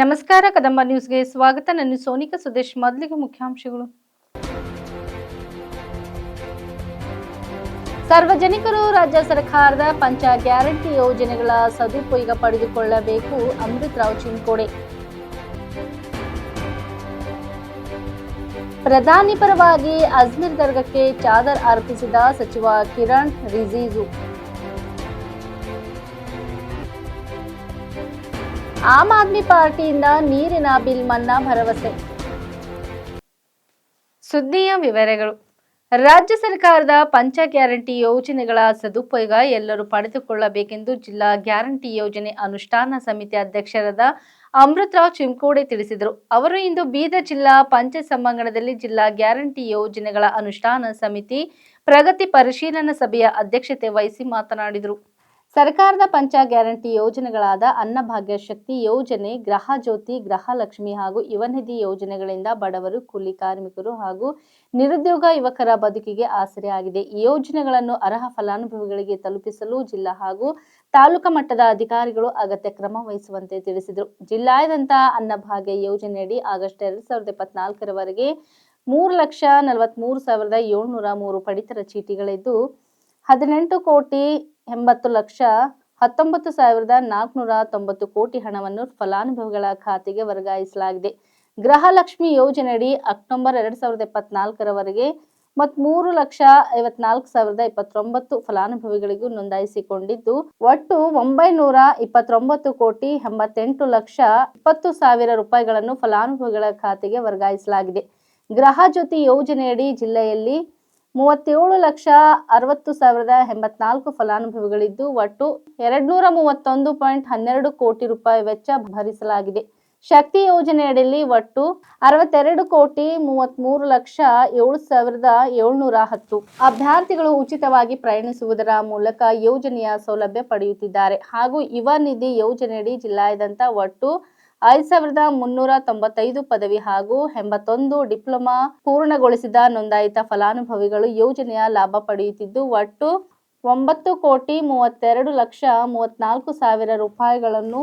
ನಮಸ್ಕಾರ, ಕದಂಬ ನ್ಯೂಸ್ಗೆ ಸ್ವಾಗತ. ನಾನು ಸೋನಿಕಾ ಸುದೇಶ್, ಮೊದಲಿಗೆ ಮುಖ್ಯಾಂಶಗಳು. ಸಾರ್ವಜನಿಕರು, ರಾಜ್ಯ ಸರ್ಕಾರದ ಪಂಚ ಗ್ಯಾರಂಟಿ ಯೋಜನೆಗಳ ಸದುಪಯೋಗ ಪಡೆದುಕೊಳ್ಳಬೇಕು. ಅಮೃತ್ ರಾವ್ ಚಿಂಕೋಡೆ. ಪ್ರಧಾನಿ ಪರವಾಗಿ ಅಜ್ಮೀರ್ ದರ್ಗಕ್ಕೆ ಚಾದರ್ ಅರ್ಪಿಸಿದ ಸಚಿವ ಕಿರಣ್ ರಿಜಿಜು. ಆಮ್ ಆದ್ಮಿ ಪಾರ್ಟಿಯಿಂದ ನೀರಿನ ಬಿಲ್ ಮನ್ನಾ ಭರವಸೆ. ಸುದ್ದಿಯ ವಿವರಗಳು. ರಾಜ್ಯ ಸರ್ಕಾರದ ಪಂಚ ಗ್ಯಾರಂಟಿ ಯೋಜನೆಗಳ ಸದುಪಯೋಗ ಎಲ್ಲರೂ ಪಡೆದುಕೊಳ್ಳಬೇಕೆಂದು ಜಿಲ್ಲಾ ಗ್ಯಾರಂಟಿ ಯೋಜನೆ ಅನುಷ್ಠಾನ ಸಮಿತಿ ಅಧ್ಯಕ್ಷರಾದ ಅಮೃತರಾವ್ ಚಿಂಕೋಡೆ ತಿಳಿಸಿದರು. ಅವರು ಇಂದು ಬೀದರ್ ಜಿಲ್ಲಾ ಪಂಚಾಯತ್ ಸಭಾಂಗಣದಲ್ಲಿ ಜಿಲ್ಲಾ ಗ್ಯಾರಂಟಿ ಯೋಜನೆಗಳ ಅನುಷ್ಠಾನ ಸಮಿತಿ ಪ್ರಗತಿ ಪರಿಶೀಲನಾ ಸಭೆಯ ಅಧ್ಯಕ್ಷತೆ ವಹಿಸಿ ಮಾತನಾಡಿದರು. ಸರ್ಕಾರದ ಪಂಚ ಗ್ಯಾರಂಟಿ ಯೋಜನೆಗಳಾದ ಅನ್ನಭಾಗ್ಯ ಶಕ್ತಿ ಯೋಜನೆ ಗೃಹ ಜ್ಯೋತಿ ಗೃಹಲಕ್ಷ್ಮಿ ಹಾಗೂ ಯುವನಿಧಿ ಯೋಜನೆಗಳಿಂದ ಬಡವರು, ಕೂಲಿ ಕಾರ್ಮಿಕರು ಹಾಗೂ ನಿರುದ್ಯೋಗ ಯುವಕರ ಬದುಕಿಗೆ ಆಸರೆಯಾಗಿದೆ ಈ ಯೋಜನೆಗಳನ್ನು ಅರ್ಹ ಫಲಾನುಭವಿಗಳಿಗೆ ತಲುಪಿಸಲು ಜಿಲ್ಲಾ ಹಾಗೂ ತಾಲೂಕಾ ಮಟ್ಟದ ಅಧಿಕಾರಿಗಳು ಅಗತ್ಯ ಕ್ರಮ ವಹಿಸುವಂತೆ ತಿಳಿಸಿದರು. ಜಿಲ್ಲಾದ್ಯಂತ ಅನ್ನಭಾಗ್ಯ ಯೋಜನೆಯಡಿ ಆಗಸ್ಟ್ ಎರಡ್ ಸಾವಿರದ ಇಪ್ಪತ್ನಾಲ್ಕರವರೆಗೆ ಮೂರು ಲಕ್ಷ ನಲವತ್ಮೂರು ಸಾವಿರದ ಏಳ್ನೂರ ಮೂರು ಪಡಿತರ ಚೀಟಿಗಳಿದ್ದು, ಹದಿನೆಂಟು ಕೋಟಿ ಎಂಬತ್ತು ಲಕ್ಷ ಹತ್ತೊಂಬತ್ತು ಸಾವಿರದ ನಾಲ್ಕುನೂರ ತೊಂಬತ್ತು ಕೋಟಿ ಹಣವನ್ನು ಫಲಾನುಭವಿಗಳ ಖಾತೆಗೆ ವರ್ಗಾಯಿಸಲಾಗಿದೆ. ಗೃಹಲಕ್ಷ್ಮಿ ಯೋಜನೆಯಡಿ ಅಕ್ಟೋಬರ್ ಎರಡ್ ಸಾವಿರದ ಇಪ್ಪತ್ನಾಲ್ಕರವರೆಗೆ ಮತ್ ಮೂರು ಲಕ್ಷ ಐವತ್ನಾಲ್ಕು ಸಾವಿರದ ಇಪ್ಪತ್ತೊಂಬತ್ತು ಫಲಾನುಭವಿಗಳಿಗೂ ನೋಂದಾಯಿಸಿಕೊಂಡಿದ್ದು, ಒಟ್ಟು ಒಂಬೈನೂರ ಇಪ್ಪತ್ತೊಂಬತ್ತು ಕೋಟಿ ಎಂಬತ್ತೆಂಟು ಲಕ್ಷ ಇಪ್ಪತ್ತು ಸಾವಿರ ರೂಪಾಯಿಗಳನ್ನು ಫಲಾನುಭವಿಗಳ ಖಾತೆಗೆ ವರ್ಗಾಯಿಸಲಾಗಿದೆ. ಗೃಹ ಜ್ಯೋತಿ ಯೋಜನೆಯಡಿ ಜಿಲ್ಲೆಯಲ್ಲಿ ಮೂವತ್ತೇಳು ಲಕ್ಷ ಅರವತ್ತು ಸಾವಿರದ ಎಂಬತ್ನಾಲ್ಕು ಫಲಾನುಭವಿಗಳಿದ್ದು ಒಟ್ಟು ಎರಡ್ನೂರ ಮೂವತ್ತೊಂದು ಪಾಯಿಂಟ್ ಹನ್ನೆರಡು ಕೋಟಿ ರೂಪಾಯಿ ವೆಚ್ಚ ಭರಿಸಲಾಗಿದೆ. ಶಕ್ತಿ ಯೋಜನೆಯಡಿಯಲ್ಲಿ ಒಟ್ಟು ಅರವತ್ತೆರಡು ಕೋಟಿ ಮೂವತ್ಮೂರು ಲಕ್ಷ ಏಳು ಸಾವಿರದ ಏಳ್ನೂರ ಹತ್ತು ಅಭ್ಯರ್ಥಿಗಳು ಉಚಿತವಾಗಿ ಪ್ರಯಾಣಿಸುವುದರ ಮೂಲಕ ಯೋಜನೆಯ ಸೌಲಭ್ಯ ಪಡೆಯುತ್ತಿದ್ದಾರೆ. ಹಾಗೂ ಯುವ ನಿಧಿ ಯೋಜನೆಯಡಿ ಜಿಲ್ಲಾದ್ಯಂತ ಒಟ್ಟು ಐದು ಸಾವಿರದ ಮುನ್ನೂರ ತೊಂಬತ್ತೈದು ಪದವಿ ಹಾಗೂ ಎಂಬತ್ತೊಂದು ಡಿಪ್ಲೊಮಾ ಪೂರ್ಣಗೊಳಿಸಿದ ನೋಂದಾಯಿತ ಫಲಾನುಭವಿಗಳು ಯೋಜನೆಯ ಲಾಭ ಪಡೆಯುತ್ತಿದ್ದು, ಒಟ್ಟು ಒಂಬತ್ತು ಕೋಟಿ ಮೂವತ್ತೆರಡು ಲಕ್ಷ ಮೂವತ್ನಾಲ್ಕು ಸಾವಿರ ರೂಪಾಯಿಗಳನ್ನು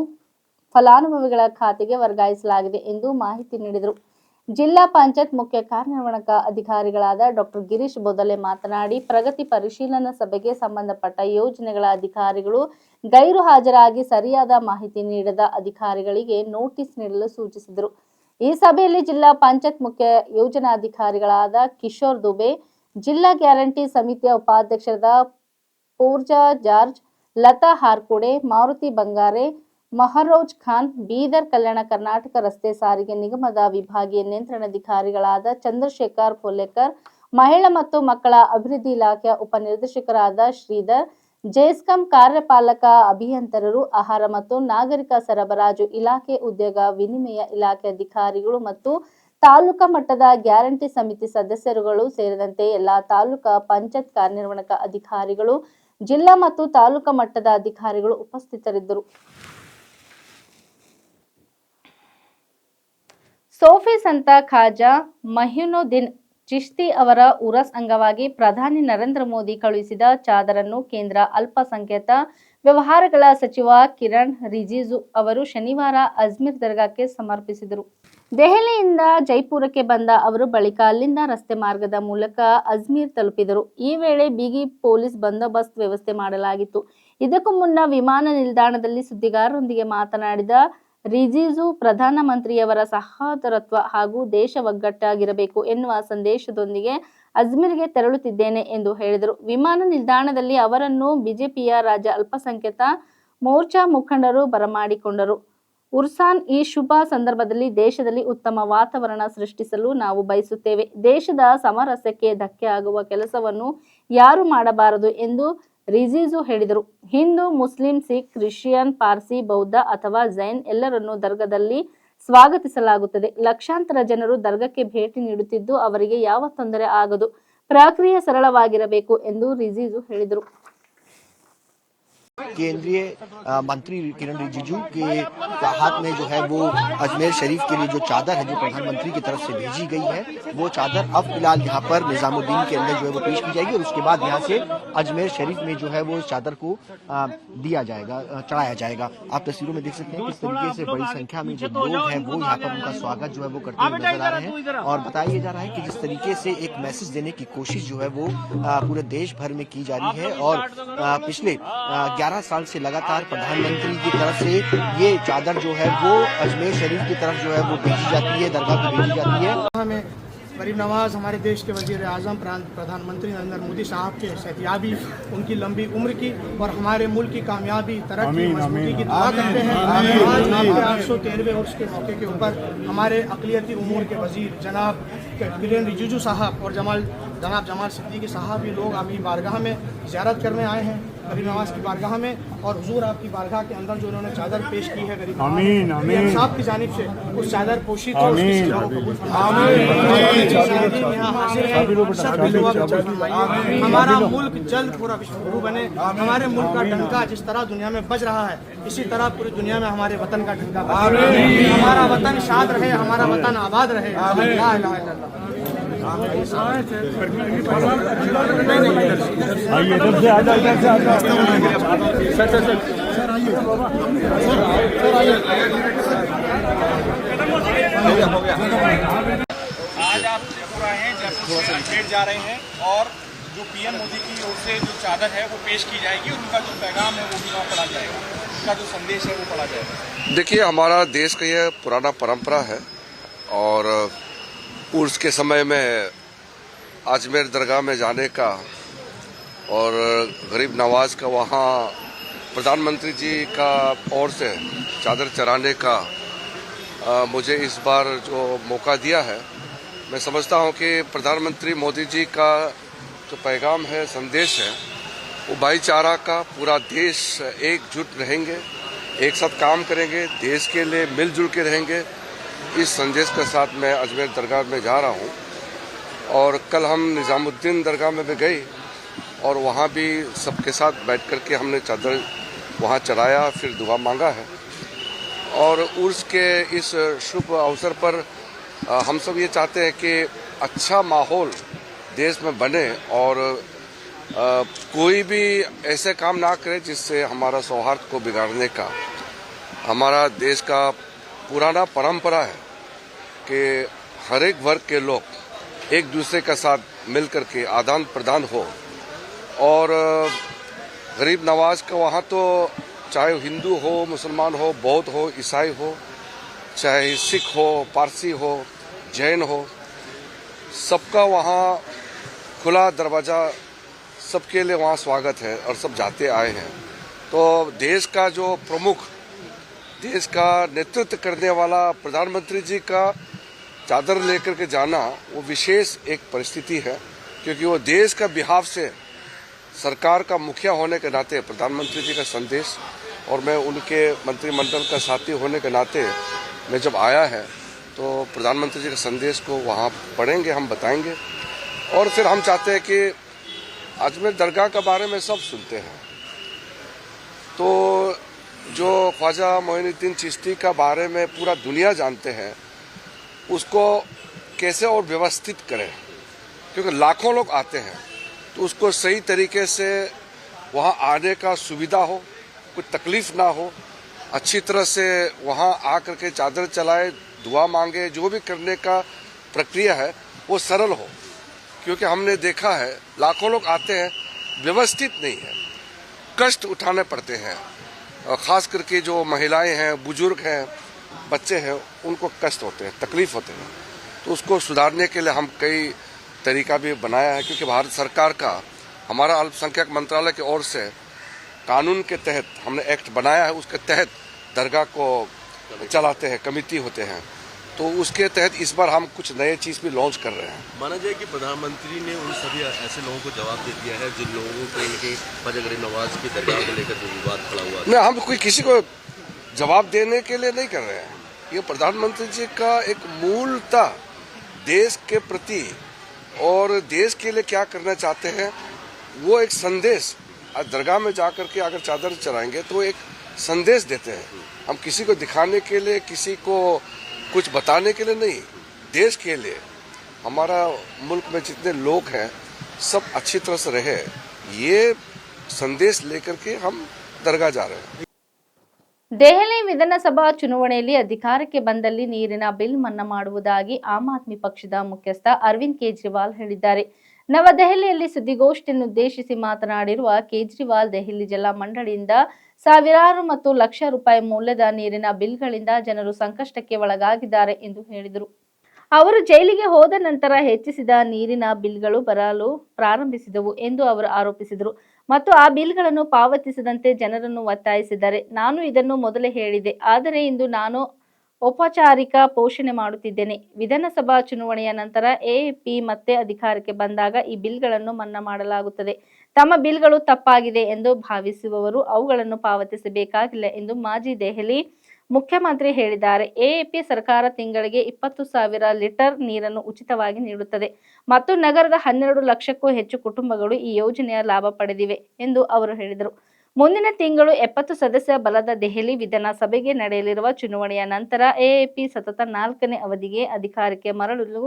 ಫಲಾನುಭವಿಗಳ ಖಾತೆಗೆ ವರ್ಗಾಯಿಸಲಾಗಿದೆ ಎಂದು ಮಾಹಿತಿ ನೀಡಿದರು. ಜಿಲ್ಲಾ ಪಂಚಾಯತ್ ಮುಖ್ಯ ಕಾರ್ಯನಿರ್ವಹಣಕ ಅಧಿಕಾರಿಗಳಾದ ಡಾಕ್ಟರ್ ಗಿರೀಶ್ ಬೊದಲೆ ಮಾತನಾಡಿ, ಪ್ರಗತಿ ಪರಿಶೀಲನಾ ಸಭೆಗೆ ಸಂಬಂಧಪಟ್ಟ ಯೋಜನೆಗಳ ಅಧಿಕಾರಿಗಳು ಗೈರು ಹಾಜರಾಗಿ ಸರಿಯಾದ ಮಾಹಿತಿ ನೀಡದ ಅಧಿಕಾರಿಗಳಿಗೆ ನೋಟಿಸ್ ನೀಡಲು ಸೂಚಿಸಿದರು. ಈ ಸಭೆಯಲ್ಲಿ ಜಿಲ್ಲಾ ಪಂಚಾಯತ್ ಮುಖ್ಯ ಯೋಜನಾಧಿಕಾರಿಗಳಾದ ಕಿಶೋರ್ ದುಬೆ, ಜಿಲ್ಲಾ ಗ್ಯಾರಂಟಿ ಸಮಿತಿಯ ಉಪಾಧ್ಯಕ್ಷರಾದ ಪೂರ್ಜಾ ಜಾರ್ಜ್, ಲತಾ ಹಾರ್ಕುಡೆ, ಮಾರುತಿ ಬಂಗಾರೆ ಮಹರೋಜ್ ಖಾನ್, ಬೀದರ್ ಕಲ್ಯಾಣ ಕರ್ನಾಟಕ ರಸ್ತೆ ಸಾರಿಗೆ ನಿಗಮದ ವಿಭಾಗೀಯ ನಿಯಂತ್ರಣಾಧಿಕಾರಿಗಳಾದ ಚಂದ್ರಶೇಖರ್ ಪೊಲ್ಲೇಕರ್ ಮಹಿಳಾ ಮತ್ತು ಮಕ್ಕಳ ಅಭಿವೃದ್ಧಿ ಇಲಾಖೆಯ ಉಪನಿರ್ದೇಶಕರಾದ ಶ್ರೀಧರ್ ಜೆಸ್ಕಾಂ ಕಾರ್ಯಪಾಲಕ ಅಭಿಯಂತರರು, ಆಹಾರ ಮತ್ತು ನಾಗರಿಕ ಸರಬರಾಜು ಇಲಾಖೆ ಉದ್ಯೋಗ ವಿನಿಮಯ ಇಲಾಖೆ ಅಧಿಕಾರಿಗಳು ಮತ್ತು ತಾಲೂಕಾ ಮಟ್ಟದ ಗ್ಯಾರಂಟಿ ಸಮಿತಿ ಸದಸ್ಯರುಗಳು ಸೇರಿದಂತೆ ಎಲ್ಲಾ ತಾಲೂಕಾ ಪಂಚಾಯತ್ ಕಾರ್ಯನಿರ್ವಹಣಕ ಅಧಿಕಾರಿಗಳು ಜಿಲ್ಲಾ ಮತ್ತು ತಾಲೂಕಾ ಮಟ್ಟದ ಅಧಿಕಾರಿಗಳು ಉಪಸ್ಥಿತರಿದ್ದರು. ಸೋಫಿ ಸಂತ ಖಾಜಾ ಮಹಿನುದ್ದೀನ್ ಚಿಶ್ತಿ ಅವರ ಉರಸ್ ಅಂಗವಾಗಿ ಪ್ರಧಾನಿ ನರೇಂದ್ರ ಮೋದಿ ಕಳುಹಿಸಿದ ಚಾದರನ್ನು ಕೇಂದ್ರ ಅಲ್ಪಸಂಖ್ಯಾತ ವ್ಯವಹಾರಗಳ ಸಚಿವ ಕಿರಣ್ ರಿಜಿಜು ಅವರು ಶನಿವಾರ ಅಜ್ಮೀರ್ ದರ್ಗಾಕ್ಕೆ ಸಮರ್ಪಿಸಿದರು. ದೆಹಲಿಯಿಂದ ಜೈಪುರಕ್ಕೆ ಬಂದ ಅವರು ಬಳಿಕ ಅಲ್ಲಿಂದ ರಸ್ತೆ ಮಾರ್ಗದ ಮೂಲಕ ಅಜ್ಮೀರ್ ತಲುಪಿದರು. ಈ ವೇಳೆ ಬಿಗಿ ಪೊಲೀಸ್ ಬಂದೋಬಸ್ತ್ ವ್ಯವಸ್ಥೆ ಮಾಡಲಾಗಿತ್ತು. ಇದಕ್ಕೂ ಮುನ್ನ ವಿಮಾನ ನಿಲ್ದಾಣದಲ್ಲಿ ಸುದ್ದಿಗಾರರೊಂದಿಗೆ ಮಾತನಾಡಿದ ರಿಜಿಜು ಪ್ರಧಾನಮಂತ್ರಿಯವರ ಸಹೋದರತ್ವ ಹಾಗೂ ದೇಶ ಒಗ್ಗಟ್ಟಾಗಿರಬೇಕು ಎನ್ನುವ ಸಂದೇಶದೊಂದಿಗೆ ಅಜ್ಮೀರ್ಗೆ ತೆರಳುತ್ತಿದ್ದೇನೆ ಎಂದು ಹೇಳಿದರು. ವಿಮಾನ ನಿಲ್ದಾಣದಲ್ಲಿ ಅವರನ್ನು ಬಿಜೆಪಿಯ ರಾಜ್ಯ ಅಲ್ಪಸಂಖ್ಯಾತ ಮೋರ್ಚಾ ಮುಖಂಡರು ಬರಮಾಡಿಕೊಂಡರು. ಉರ್ಸಾನ್ ಈ ಶುಭ ಸಂದರ್ಭದಲ್ಲಿ ದೇಶದಲ್ಲಿ ಉತ್ತಮ ವಾತಾವರಣ ಸೃಷ್ಟಿಸಲು ನಾವು ಬಯಸುತ್ತೇವೆ. ದೇಶದ ಸಮರಸ್ಯಕ್ಕೆ ಧಕ್ಕೆ ಆಗುವ ಕೆಲಸವನ್ನು ಯಾರು ಮಾಡಬಾರದು ಎಂದು ರಿಜಿಜು ಹೇಳಿದರು. ಹಿಂದೂ, ಮುಸ್ಲಿಂ, ಸಿಖ್, ಕ್ರಿಶ್ಚಿಯನ್, ಪಾರ್ಸಿ, ಬೌದ್ಧ ಅಥವಾ ಜೈನ್ ಎಲ್ಲರನ್ನೂ ದರ್ಗದಲ್ಲಿ ಸ್ವಾಗತಿಸಲಾಗುತ್ತದೆ. ಲಕ್ಷಾಂತರ ಜನರು ದರ್ಗಕ್ಕೆ ಭೇಟಿ ನೀಡುತ್ತಿದ್ದು, ಅವರಿಗೆ ಯಾವ ತೊಂದರೆ ಆಗದು, ಪ್ರಕ್ರಿಯೆ ಸರಳವಾಗಿರಬೇಕು ಎಂದು ರಿಜಿಜು ಹೇಳಿದರು. केंद्रीय मंत्री किरण रिजिजू के हाथ में जो है वो अजमेर शरीफ के लिए जो चादर है, जो प्रधानमंत्री की तरफ़ से भेजी गई है, वो चादर अब फ़िलहाल यहाँ पर निजामुद्दीन के अंदर जो है वो पेश की जाएगी और उसके बाद यहाँ से अजमेर शरीफ में जो है वो चादर को दिया जाएगा चढ़ाया जाएगा। आप तस्वीरों में देख सकते हैं किस तरीके से बड़ी संख्या में जो लोग हैं वो यहाँ पर उनका स्वागत जो है वो करते हुए नज़र आ रहे हैं और बताया जा रहा है कि जिस तरीके से एक मैसेज देने की कोशिश जो है वो पूरे देश भर में की जा रही है और पिछले ग्यारह साल से लगातार प्रधानमंत्री की तरफ़ से ये चादर जो है वो अजमेर शरीफ की तरफ़ जो है वो भेजी जाती है दरगाह को भेजी जाती है। हमें गरीब नवाज़ हमारे देश के वज़ीर आज़म प्रधानमंत्री नरेंद्र मोदी साहब के सेहतियाबी उनकी लंबी उम्र की और हमारे मुल्क की कामयाबी तरक्की मजबूती की दुआ करते हैं। आज आपके आठ सौ तेरहवें वर्ष के मौके के ऊपर हमारे अकलियती उमूर के वज़ीर जनाब किरेन रिजिजू साहब और जमाल जनाब जमाल सिद्दीकी साहब भी लोग आपकी बारगाह में ज्यारत करने आए हैं गरीब नवाज़ की बारगाह में और हुजूर आपकी बारगाह के अंदर जो उन्होंने चादर पेश की है गरीब आमीन, आमीन। साहब की जानिब से उस चादर पोशी तो को। हमारा मुल्क जल्द पूरा विश्व गुरु बने हमारे मुल्क का डंका जिस तरह दुनिया में बज रहा है इसी तरह पूरी दुनिया में हमारे वतन का डंका हमारा वतन शाद रहे हमारा वतन आबाद रहे। आइए इधर से आ जाओ इधर से आ जाओ सर सर सर आइए सर आइए आज आप जयपुर आए हैं, जयपुर से अजमेर जा रहे हैं और जो पीएम मोदी की ओर से जो चादर है, वो पेश की जाएगी। उनका जो पैगाम है, वो भी वहाँ पढ़ा जाएगा। उनका जो संदेश है, वो पढ़ा जाएगा। देखिए, हमारा देश का यह पुराना परंपरा है और उर्स के समय में अजमेर दरगाह में जाने का और गरीब नवाज़ का वहाँ प्रधानमंत्री जी का ओर से चादर चराने का अ, मुझे इस बार जो मौका दिया है मैं समझता हूँ कि प्रधानमंत्री मोदी जी का जो पैगाम है संदेश है वो भाईचारा का पूरा देश एकजुट रहेंगे एक साथ काम करेंगे देश के लिए मिलजुल के रहेंगे इस संदेश के साथ मैं अजमेर दरगाह में जा रहा हूँ। और कल हम निज़ामुद्दीन दरगाह में भी गए और वहाँ भी सबके साथ बैठ कर के हमने चादर वहाँ चढ़ाया, फिर दुआ मांगा है। और उर्स के इस शुभ अवसर पर हम सब ये चाहते हैं कि अच्छा माहौल देश में बने और कोई भी ऐसे काम ना करे जिससे हमारा सौहार्द को बिगाड़ने का, हमारा देश का पुराना परंपरा है कि हर एक वर्ग के लोग एक दूसरे के साथ मिल करके आदान प्रदान हो। और गरीब नवाज़ का वहाँ तो चाहे हिंदू हो, मुसलमान हो, बौद्ध हो, ईसाई हो, चाहे सिख हो, पारसी हो, जैन हो, सबका वहाँ खुला दरवाज़ा, सबके लिए वहाँ स्वागत है और सब जाते आए हैं। तो देश का जो प्रमुख देश का नेतृत्व करने वाला प्रधानमंत्री जी का चादर लेकर के जाना वो विशेष एक परिस्थिति है, क्योंकि वो देश का बिहाव से सरकार का मुखिया होने के नाते, प्रधानमंत्री जी का संदेश और मैं उनके मंत्रिमंडल का साथी होने के नाते मैं जब आया है तो प्रधानमंत्री जी का संदेश को वहाँ पढ़ेंगे, हम बताएँगे। और फिर हम चाहते हैं कि अजमेर दरगाह के बारे में सब सुनते हैं। तो जो ख्वाजा मोइनुद्दीन चिश्ती का बारे में पूरा दुनिया जानते हैं, उसको कैसे और व्यवस्थित करें? क्योंकि लाखों लोग आते हैं तो उसको सही तरीके से वहाँ आने का सुविधा हो, कोई तकलीफ़ ना हो, अच्छी तरह से वहाँ आकर के चादर चलाए, दुआ मांगे, जो भी करने का प्रक्रिया है, वो सरल हो। क्योंकि हमने देखा है, लाखों लोग आते हैं, व्यवस्थित नहीं है, कष्ट उठाने पड़ते हैं। खास करके जो महिलाएँ हैं, बुज़ुर्ग हैं, बच्चे हैं, उनको कष्ट होते हैं, तकलीफ़ होते हैं। तो उसको सुधारने के लिए हम कई तरीका भी बनाया है, क्योंकि भारत सरकार का, हमारा अल्पसंख्यक मंत्रालय की ओर से कानून के तहत हमने एक्ट बनाया है, उसके तहत दरगाह को चलाते हैं, कमेटी होते हैं। तो उसके तहत इस बार हम कुछ नए चीज़ भी लॉन्च कर रहे हैं। माना जाए कि प्रधानमंत्री ने उन सभी ऐसे लोगों को जवाब दे दिया है जिन लोगों को इनके नवाज़ की दरगाह को लेकर जो विवाद खड़ा हुआ नहीं हम कोई किसी को जवाब देने के लिए नहीं कर रहे हैं। ये प्रधानमंत्री जी का एक मूलता देश के प्रति। और देश के लिए क्या करना चाहते हैं वो एक संदेश आज दरगाह में जाकर के अगर चादर चढ़ाएँगे तो एक संदेश देते हैं। हम किसी को दिखाने के लिए किसी को कुछ बताने के लिए नहीं देश के लिए हमारा मुल्क में जितने लोग हैं सब अच्छी तरह से रहे ये संदेश लेकर के हम दरगाह जा रहे हैं ದೆಹಲಿ ವಿಧಾನಸಭಾ ಚುನಾವಣೆಯಲ್ಲಿ ಅಧಿಕಾರಕ್ಕೆ ಬಂದಲ್ಲಿ ನೀರಿನ ಬಿಲ್ ಮನ್ನಾ ಮಾಡುವುದಾಗಿ ಆಮ್ ಆದ್ಮಿ ಪಕ್ಷದ ಮುಖ್ಯಸ್ಥ ಅರವಿಂದ್ ಕೇಜ್ರಿವಾಲ್ ಹೇಳಿದ್ದಾರೆ ನವದೆಹಲಿಯಲ್ಲಿ ಸುದ್ದಿಗೋಷ್ಠಿಯನ್ನುದ್ದೇಶಿಸಿ ಮಾತನಾಡಿರುವ ಕೇಜ್ರಿವಾಲ್, ದೆಹಲಿ ಜಲ ಮಂಡಳಿಯಿಂದ ಸಾವಿರಾರು ಮತ್ತು ಲಕ್ಷ ರೂಪಾಯಿ ಮೌಲ್ಯದ ನೀರಿನ ಬಿಲ್ಗಳಿಂದ ಜನರು ಸಂಕಷ್ಟಕ್ಕೆ ಒಳಗಾಗಿದ್ದಾರೆ ಎಂದು ಹೇಳಿದರು. ಅವರು ಜೈಲಿಗೆ ಹೋದ ನಂತರ ಹೆಚ್ಚಿಸಿದ ನೀರಿನ ಬಿಲ್ಗಳು ಬರಲು ಪ್ರಾರಂಭಿಸಿದವು ಎಂದು ಅವರು ಆರೋಪಿಸಿದರು. ಮತ್ತು ಆ ಬಿಲ್ಗಳನ್ನು ಪಾವತಿಸದಂತೆ ಜನರನ್ನು ಒತ್ತಾಯಿಸಿದ್ದಾರೆ. ನಾನು ಇದನ್ನು ಮೊದಲೇ ಹೇಳಿದೆ. ಆದರೆ ಇಂದು ನಾನು ಔಪಚಾರಿಕ ಪೋಷಣೆ ಮಾಡುತ್ತಿದ್ದೇನೆ. ವಿಧಾನಸಭಾ ಚುನಾವಣೆಯ ನಂತರ ಎಪಿ ಮತ್ತೆ ಅಧಿಕಾರಕ್ಕೆ ಬಂದಾಗ ಈ ಬಿಲ್ಗಳನ್ನು ಮನ್ನಾ ಮಾಡಲಾಗುತ್ತದೆ. ತಮ್ಮ ಬಿಲ್ಗಳು ತಪ್ಪಾಗಿದೆ ಎಂದು ಭಾವಿಸುವವರು ಅವುಗಳನ್ನು ಪಾವತಿಸಬೇಕಾಗಿಲ್ಲ ಎಂದು ಮಾಜಿ ದೆಹಲಿ ಮುಖ್ಯಮಂತ್ರಿ ಹೇಳಿದ್ದಾರೆ. ಎಎಪಿ ಸರ್ಕಾರ ತಿಂಗಳಿಗೆ ಇಪ್ಪತ್ತು ಸಾವಿರ ಲೀಟರ್ ನೀರನ್ನು ಉಚಿತವಾಗಿ ನೀಡುತ್ತದೆ. ಮತ್ತು ನಗರದ ಹನ್ನೆರಡು ಲಕ್ಷಕ್ಕೂ ಹೆಚ್ಚು ಕುಟುಂಬಗಳು ಈ ಯೋಜನೆಯ ಲಾಭ ಪಡೆದಿವೆ ಎಂದು ಅವರು ಹೇಳಿದರು. ಮುಂದಿನ ತಿಂಗಳು ಎಪ್ಪತ್ತು ಸದಸ್ಯ ಬಲದ ದೆಹಲಿ ವಿಧಾನಸಭೆಗೆ ನಡೆಯಲಿರುವ ಚುನಾವಣೆಯ ನಂತರ ಎಎಪಿ ಸತತ ನಾಲ್ಕನೇ ಅವಧಿಗೆ ಅಧಿಕಾರಕ್ಕೆ ಮರಳಲು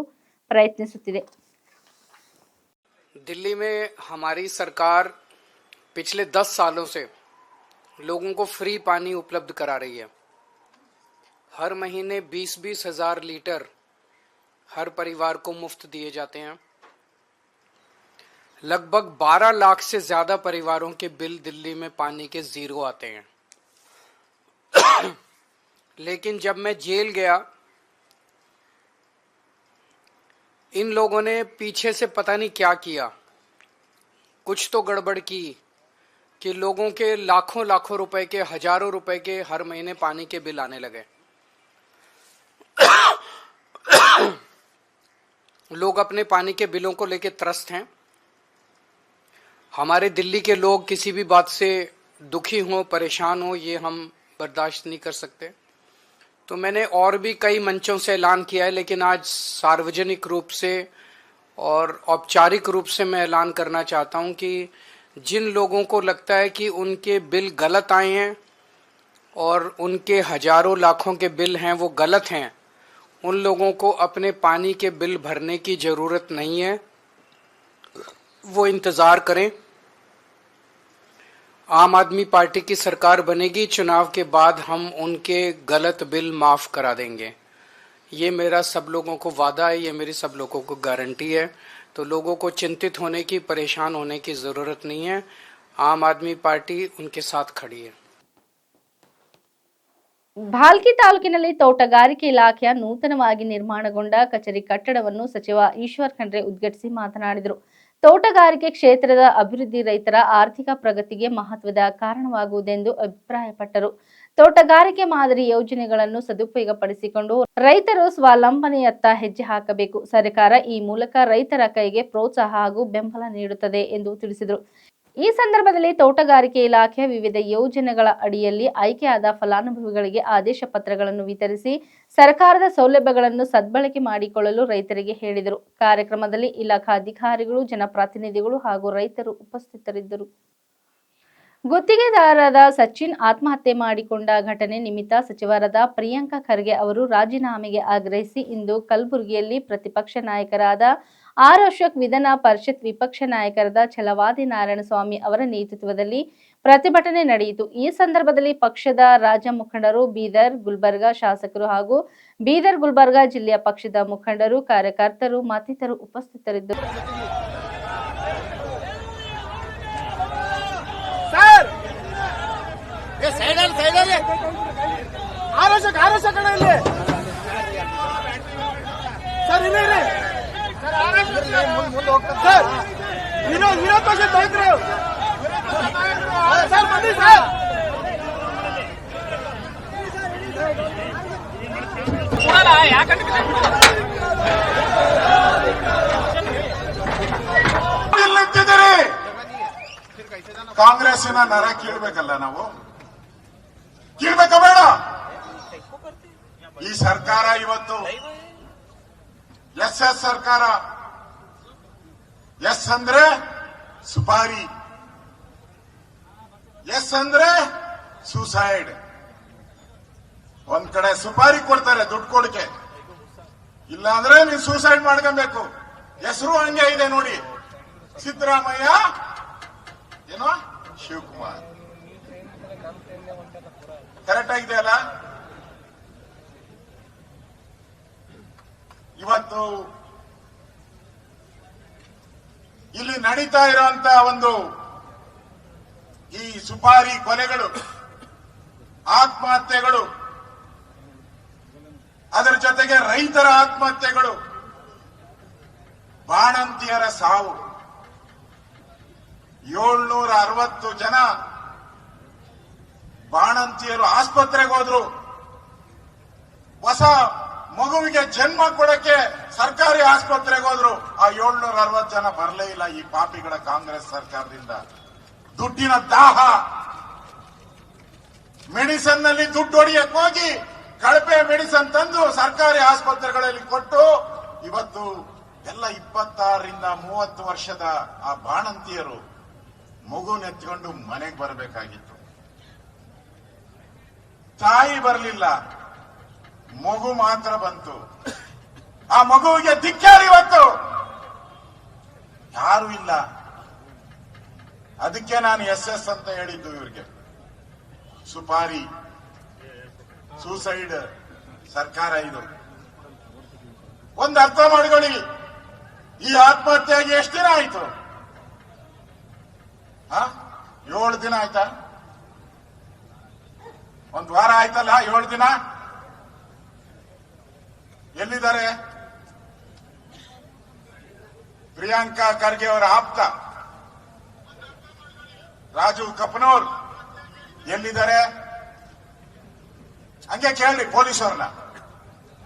ಪ್ರಯತ್ನಿಸುತ್ತಿದೆ दिल्ली में हमारी सरकार पिछले दस सालों से लोगों को फ्री पानी उपलब्ध करा रही है हर महीने बीस बीस हजार लीटर हर परिवार को मुफ्त दिए जाते हैं लगभग 12 लाख से ज़्यादा परिवारों के बिल दिल्ली में पानी के ज़ीरो आते हैं। लेकिन जब मैं जेल गया, इन लोगों ने पीछे से पता नहीं क्या किया। कुछ तो गड़बड़ की कि लोगों के लाखों लाखों रुपए के, हज़ारों रुपए के हर महीने पानी के बिल आने लगे। लोग अपने पानी के बिलों को लेकर त्रस्त हैं। हमारे दिल्ली के लोग किसी भी बात से दुखी हों, परेशान हों, ये हम बर्दाश्त नहीं कर सकते। तो मैंने और भी कई मंचों से ऐलान किया है, लेकिन आज सार्वजनिक रूप से और औपचारिक रूप से मैं ऐलान करना चाहता हूँ कि जिन लोगों को लगता है कि उनके बिल गलत आए हैं और उनके हज़ारों लाखों के बिल हैं, वो गलत हैं, उन लोगों को अपने पानी के बिल भरने की ज़रूरत नहीं है। वो इंतज़ार करें। आम आदमी पार्टी की सरकार बनेगी चुनाव के बाद हम उनके गलत बिल माफ करा देंगे ये मेरा सब लोगों को वादा है ये मेरी सब लोगों को गारंटी है तो लोगों को चिंतित होने की परेशान होने की जरूरत नहीं है आम आदमी पार्टी उनके साथ खड़ी है ಭಾಲ್ಕಿ ತಾಲೂಕಿನಲ್ಲಿ ತೋಟಗಾರಿಕೆ ಇಲಾಖೆಯ ನೂತನವಾಗಿ ನಿರ್ಮಾಣಗೊಂಡ ಕಚೇರಿ ಕಟ್ಟಡವನ್ನು ಸಚಿವ ಈಶ್ವರ್ ಖಂಡ್ರೆ ಉದ್ಘಾಟಿಸಿ ಮಾತನಾಡಿದರು ತೋಟಗಾರಿಕೆ ಕ್ಷೇತ್ರದ ಅಭಿವೃದ್ಧಿ ರೈತರ ಆರ್ಥಿಕ ಪ್ರಗತಿಗೆ ಮಹತ್ವದ ಕಾರಣವಾಗುವುದೆಂದು ಅಭಿಪ್ರಾಯಪಟ್ಟರು. ತೋಟಗಾರಿಕೆ ಮಾದರಿ ಯೋಜನೆಗಳನ್ನು ಸದುಪಯೋಗಪಡಿಸಿಕೊಂಡು ರೈತರು ಸ್ವಾವಲಂಬನೆಯತ್ತ ಹೆಜ್ಜೆ ಹಾಕಬೇಕು. ಸರ್ಕಾರ ಈ ಮೂಲಕ ರೈತರ ಕೈಗೆ ಪ್ರೋತ್ಸಾಹ ಹಾಗೂ ಬೆಂಬಲ ನೀಡುತ್ತದೆ ಎಂದು ತಿಳಿಸಿದರು. ಈ ಸಂದರ್ಭದಲ್ಲಿ ತೋಟಗಾರಿಕೆ ಇಲಾಖೆಯ ವಿವಿಧ ಯೋಜನೆಗಳ ಅಡಿಯಲ್ಲಿ ಆಯ್ಕೆಯಾದ ಫಲಾನುಭವಿಗಳಿಗೆ ಆದೇಶ ಪತ್ರಗಳನ್ನು ವಿತರಿಸಿ ಸರ್ಕಾರದ ಸೌಲಭ್ಯಗಳನ್ನು ಸದ್ಬಳಕೆ ಮಾಡಿಕೊಳ್ಳಲು ರೈತರಿಗೆ ಹೇಳಿದರು. ಕಾರ್ಯಕ್ರಮದಲ್ಲಿ ಇಲಾಖಾ ಅಧಿಕಾರಿಗಳು, ಜನಪ್ರತಿನಿಧಿಗಳು ಹಾಗೂ ರೈತರು ಉಪಸ್ಥಿತರಿದ್ದರು. ಗುತ್ತಿಗೆದಾರರ ಸಚಿನ್ ಆತ್ಮಹತ್ಯೆ ಮಾಡಿಕೊಂಡ ಘಟನೆ ನಿಮಿತ್ತ ಸಚಿವರಾದ ಪ್ರಿಯಾಂಕಾ ಖರ್ಗೆ ಅವರು ರಾಜೀನಾಮೆಗೆ ಆಗ್ರಹಿಸಿ ಇಂದು ಕಲಬುರಗಿಯಲ್ಲಿ ಪ್ರತಿಪಕ್ಷ ನಾಯಕರಾದ ಆರ್ ಅಶೋಕ್ ವಿಧಾನ ಪರಿಷತ್ ವಿಪಕ್ಷ ನಾಯಕರಾದ ಛಲವಾದಿ ನಾರಾಯಣಸ್ವಾಮಿ ಅವರ ನೇತೃತ್ವದಲ್ಲಿ ಪ್ರತಿಭಟನೆ ನಡೆಯಿತು. ಈ ಸಂದರ್ಭದಲ್ಲಿ ಪಕ್ಷದ ರಾಜ್ಯ ಮುಖಂಡರು ಬೀದರ್ ಗುಲ್ಬರ್ಗಾ ಶಾಸಕರು ಹಾಗೂ ಬೀದರ್ ಗುಲ್ಬರ್ಗಾ ಜಿಲ್ಲೆಯ ಪಕ್ಷದ ಮುಖಂಡರು, ಕಾರ್ಯಕರ್ತರು ಮತ್ತಿತರರು ಉಪಸ್ಥಿತರಿದ್ದರು. ಸರ್! ಸರ್ ಕಾಂಗ್ರೆಸ್ಸಿನ ನರ ಕೀಳ್ಬೇಕಲ್ಲ ನಾವು? ಕೀಳ್ಬೇಕ ಬೇಡ. ಈ ಸರ್ಕಾರ ಇವತ್ತು ಎಸ್ ಎಸ್ ಸರ್ಕಾರ. ಎಸ್ ಅಂದ್ರೆ ಸುಪಾರಿ. ಎಸ್ ಅಂದ್ರೆ ಸೂಸೈಡ್. ಒಂದ್ ಕಡೆ ಸುಪಾರಿ ಕೊಡ್ತಾರೆ ದುಡ್ಡು ಕೊಡಕ್ಕೆ ಇಲ್ಲ ಅಂದ್ರೆ ನೀವು ಸೂಸೈಡ್ ಮಾಡ್ಕೊಬೇಕು. ಹೆಸರು ಹಂಗೆ ಇದೆ ನೋಡಿ. ಸಿದ್ದರಾಮಯ್ಯ, ಏನೋ ಶಿವಕುಮಾರ್. ಕರೆಕ್ಟ್ ಆಗಿದೆ ಅಲ್ಲ ಇವತ್ತು ಇಲ್ಲಿ ನಡೀತಾ ಇರುವಂತ ಒಂದು ಈ ಸುಪಾರಿ ಕೊಲೆಗಳು, ಆತ್ಮಹತ್ಯೆಗಳು, ಅದರ ಜೊತೆಗೆ ರೈತರ ಆತ್ಮಹತ್ಯೆಗಳು, ಬಾಣಂತಿಯರ ಸಾವು. ಏಳ್ನೂರ ಅರವತ್ತು ಜನ ಬಾಣಂತಿಯರು ಆಸ್ಪತ್ರೆಗೆ ಹೋದ್ರು. ಹೊಸ ಮಗುವಿಗೆ ಜನ್ಮ ಕೊಡಕ್ಕೆ ಸರ್ಕಾರಿ ಆಸ್ಪತ್ರೆಗೆ ಹೋದ್ರು. ಆ ಏಳ್ನೂರ ಅರವತ್ತು ಜನ ಬರಲೇ ಇಲ್ಲ ಈ ಪಾಪಿಗಳ ಕಾಂಗ್ರೆಸ್ ಸರ್ಕಾರದಿಂದ. ದುಡ್ಡಿನ ದಾಹ. ಮೆಡಿಸನ್ನಲ್ಲಿ ದುಡ್ಡು ಹೊಡಿಯಕ್ ಹೋಗಿ ಕಳಪೆ ಮೆಡಿಸನ್ ತಂದು ಸರ್ಕಾರಿ ಆಸ್ಪತ್ರೆಗಳಲ್ಲಿ ಕೊಟ್ಟು ಇವತ್ತು ಎಲ್ಲ ಇಪ್ಪತ್ತಾರರಿಂದ ಮೂವತ್ತು ವರ್ಷದ ಆ ಬಾಣಂತಿಯರು ಮಗು ನೆತ್ಕೊಂಡು ಮನೆಗೆ ಬರಬೇಕಾಗಿತ್ತು. ತಾಯಿ ಬರಲಿಲ್ಲ. ಮಗು ಮಾತ್ರ ಬಂತು. ಆ ಮಗುವಿಗೆ ಧಿಕ್ಕಾರಿ ಇವತ್ತು ಯಾರು ಇಲ್ಲ. ಅದಕ್ಕೆ ನಾನು ಎಸ್ ಎಸ್ ಅಂತ ಹೇಳಿದ್ದು ಇವ್ರಿಗೆ. ಸುಪಾರಿ, ಸೂಸೈಡ್, ಸರ್ಕಾರ ಇದು. ಒಂದು ಅರ್ಥ ಮಾಡ್ಕೊಳ್ಳಿ. ಈ ಆತ್ಮಹತ್ಯೆಗೆ ಎಷ್ಟು ದಿನ ಆಯ್ತು? ಏಳು ದಿನ ಆಯ್ತಾ? ಒಂದು ವಾರ ಆಯ್ತಲ್ಲ? ಏಳು ದಿನ? ಎಲ್ಲಿದ್ದಾರೆ? ಪ್ರಿಯಾಂಕಾ ಖರ್ಗೆ ಅವರ ಆಪ್ತ. ರಾಜು ಕಪ್ನೋರ್ ಎಲ್ಲಿದ್ದಾರೆ? ಹಂಗೆ ಕೇಳಿ ಪೊಲೀಸ್ ಅವ್ರನ್ನ.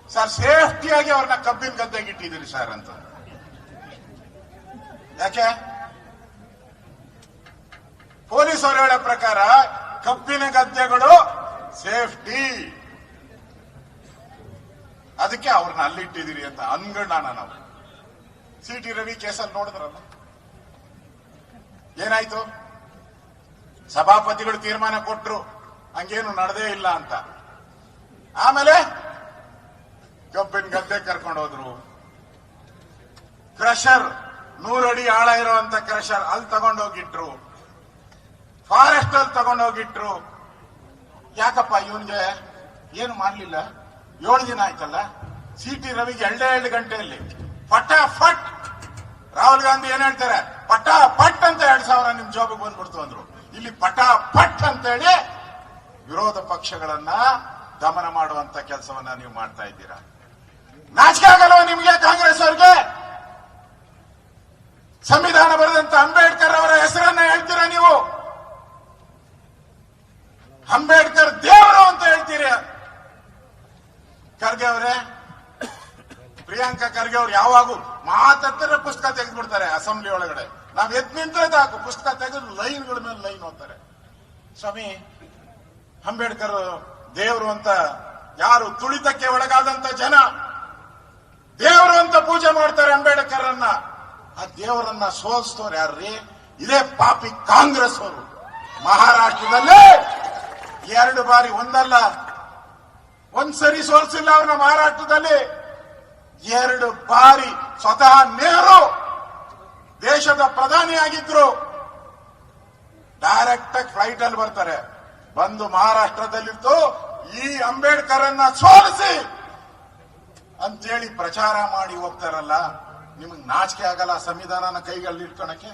ಸರ್, ಸೇಫ್ಟಿಯಾಗಿ ಅವ್ರನ್ನ ಕಬ್ಬಿನ ಗದ್ದೆಗೆ ಇಟ್ಟಿದ್ದೀರಿ ಸರ್ ಅಂತ. ಯಾಕೆ? ಪೊಲೀಸ್ ಅವರ ಹೇಳೋ ಪ್ರಕಾರ ಕಬ್ಬಿನ ಗದ್ದೆಗಳು ಸೇಫ್ಟಿ. ಅದಕ್ಕೆ ಅವ್ರನ್ನ ಅಲ್ಲಿಟ್ಟಿದ್ದೀರಿ ಅಂತ ಅನ್ಗಣ್ಣ ನಾವು. ಸಿ ಟಿ ರವಿ ಕೇಸಲ್ಲಿ ನೋಡಿದ್ರಲ್ಲ? ಏನಾಯ್ತು? ಸಭಾಪತಿಗಳು ತೀರ್ಮಾನ ಕೊಟ್ರು, ಹಂಗೇನು ನಡೆದೇ ಇಲ್ಲ ಅಂತ. ಆಮೇಲೆ ಕಬ್ಬಿನ ಗದ್ದೆ ಕರ್ಕೊಂಡು ಹೋದ್ರು. ಕ್ರಷರ್, ನೂರಡಿ ಆಳ ಇರುವಂತ ಕ್ರಷರ್ ಅಲ್ಲಿ ತಗೊಂಡೋಗಿಟ್ರು. ಫಾರೆಸ್ಟ್ ಅಲ್ಲಿ ತಗೊಂಡೋಗಿಟ್ರು. ಯಾಕಪ್ಪ ಇವನ್ಗೆ ಏನು ಮಾಡ್ಲಿಲ್ಲ? ಏಳು ದಿನ ಆಯ್ತಲ್ಲ? ಸಿ ಟಿ ರವಿಗೆ ಎರಡೇ ಎರಡು ಗಂಟೆಯಲ್ಲಿ ಪಟ ಫಟ್ ರಾಹುಲ್ ಗಾಂಧಿ ಏನ್ ಹೇಳ್ತಾರೆ? ಪಟ ಪಟ್ ಅಂತ ಎರಡ್ ಸಾವಿರ ನಿಮ್ ಜಾಬಿಗೆ ಬಂದ್ಬಿಡ್ತು ಅಂದ್ರು. ಇಲ್ಲಿ ಪಟ ಪಟ್ ಅಂತ ಹೇಳಿ ವಿರೋಧ ಪಕ್ಷಗಳನ್ನ ದಮನ ಮಾಡುವಂತ ಕೆಲಸವನ್ನ ನೀವು ಮಾಡ್ತಾ ಇದ್ದೀರಾ? ನಾಚಿಕೆ ಆಗಲ್ವ ನಿಮ್ಗೆ ಕಾಂಗ್ರೆಸ್ ಅವ್ರಿಗೆ? ಸಂವಿಧಾನ ಬರೆದಂತ ಅಂಬೇಡ್ಕರ್ ಅವರ ಹೆಸರನ್ನ ಹೇಳ್ತೀರಾ ನೀವು? ಅಂಬೇಡ್ಕರ್ ದೇವರು ಅಂತ ಹೇಳ್ತೀರಿ. ಖರ್ಗೆ ಅವರೇ, ಪ್ರಿಯಾಂಕಾ ಖರ್ಗೆ ಅವ್ರು ಯಾವಾಗೂ ಮಾತತ್ತರ ಪುಸ್ತಕ ತೆಗೆದ್ಬಿಡ್ತಾರೆ ಅಸೆಂಬ್ಲಿ ಒಳಗಡೆ. ನಾವ್ ಎದ್ ನಿಂತರೆ ಸಾಕು ಪುಸ್ತಕ ತೆಗೆದು ಲೈನ್ಗಳ ಮೇಲೆ ಲೈನ್ ಓದ್ತಾರೆ. ಸ್ವಾಮಿ, ಅಂಬೇಡ್ಕರ್ ದೇವರು ಅಂತ ಯಾರು ತುಳಿತಕ್ಕೆ ಒಳಗಾದಂತ ಜನ, ದೇವರು ಅಂತ ಪೂಜೆ ಮಾಡ್ತಾರೆ ಅಂಬೇಡ್ಕರ್ ಅನ್ನ ಆ ದೇವರನ್ನ ಸೋಲಿಸ್ತವ್ರು ಯಾರ್ರಿ? ಇದೇ ಪಾಪಿ ಕಾಂಗ್ರೆಸ್ ಅವರು. ಮಹಾರಾಷ್ಟ್ರದಲ್ಲೇ ಎರಡು ಬಾರಿ ಒಂದಲ್ಲ ಒಂದ್ಸರಿ ಸೋಲ್ಸಿಲ್ಲ ಅವ್ರನ್ನ ಮಹಾರಾಷ್ಟ್ರದಲ್ಲಿ ಎರಡು ಬಾರಿ ಸ್ವತಃ ನೆಹರು ದೇಶದ ಪ್ರಧಾನಿಯಾಗಿದ್ರು ಡೈರೆಕ್ಟ್ ಆಗಿ ಫ್ಲೈಟ್ ಅಲ್ಲಿ ಬರ್ತಾರೆ. ಬಂದು ಮಹಾರಾಷ್ಟ್ರದಲ್ಲಿದ್ದು ಈ ಅಂಬೇಡ್ಕರ್ ಅನ್ನ ಸೋಲಿಸಿ ಅಂತೇಳಿ ಪ್ರಚಾರ ಮಾಡಿ ಹೋಗ್ತಾರಲ್ಲ, ನಿಮಗೆ ನಾಚಿಕೆ ಆಗಲ್ಲ ಸಂವಿಧಾನನ ಕೈಗಳಲ್ಲಿ ಇಟ್ಕೊಳಕ್ಕೆ?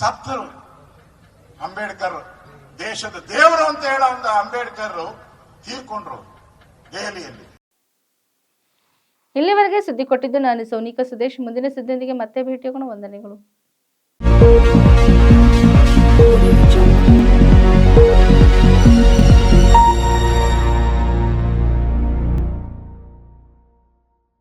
ಸತ್ತರು ಅಂಬೇಡ್ಕರ್, ದೇಶದ ದೇವರು ಅಂತ ಹೇಳೋ ಒಂದು ಅಂಬೇಡ್ಕರ್ ತೀರ್ಕೊಂಡ್ರು ದೆಹಲಿಯಲ್ಲಿ ಇಲ್ಲಿವರೆಗೆ ಸುದ್ದಿ ಕೊಟ್ಟಿದ್ದು ನಾನು ಸೋನಿಕಾ ಸುದೇಶ್. ಮುಂದಿನ ಸುದ್ದಿಯೊಂದಿಗೆ ಮತ್ತೆ ಭೇಟಿಯಾಗೋಣ. ವಂದನೆಗಳು.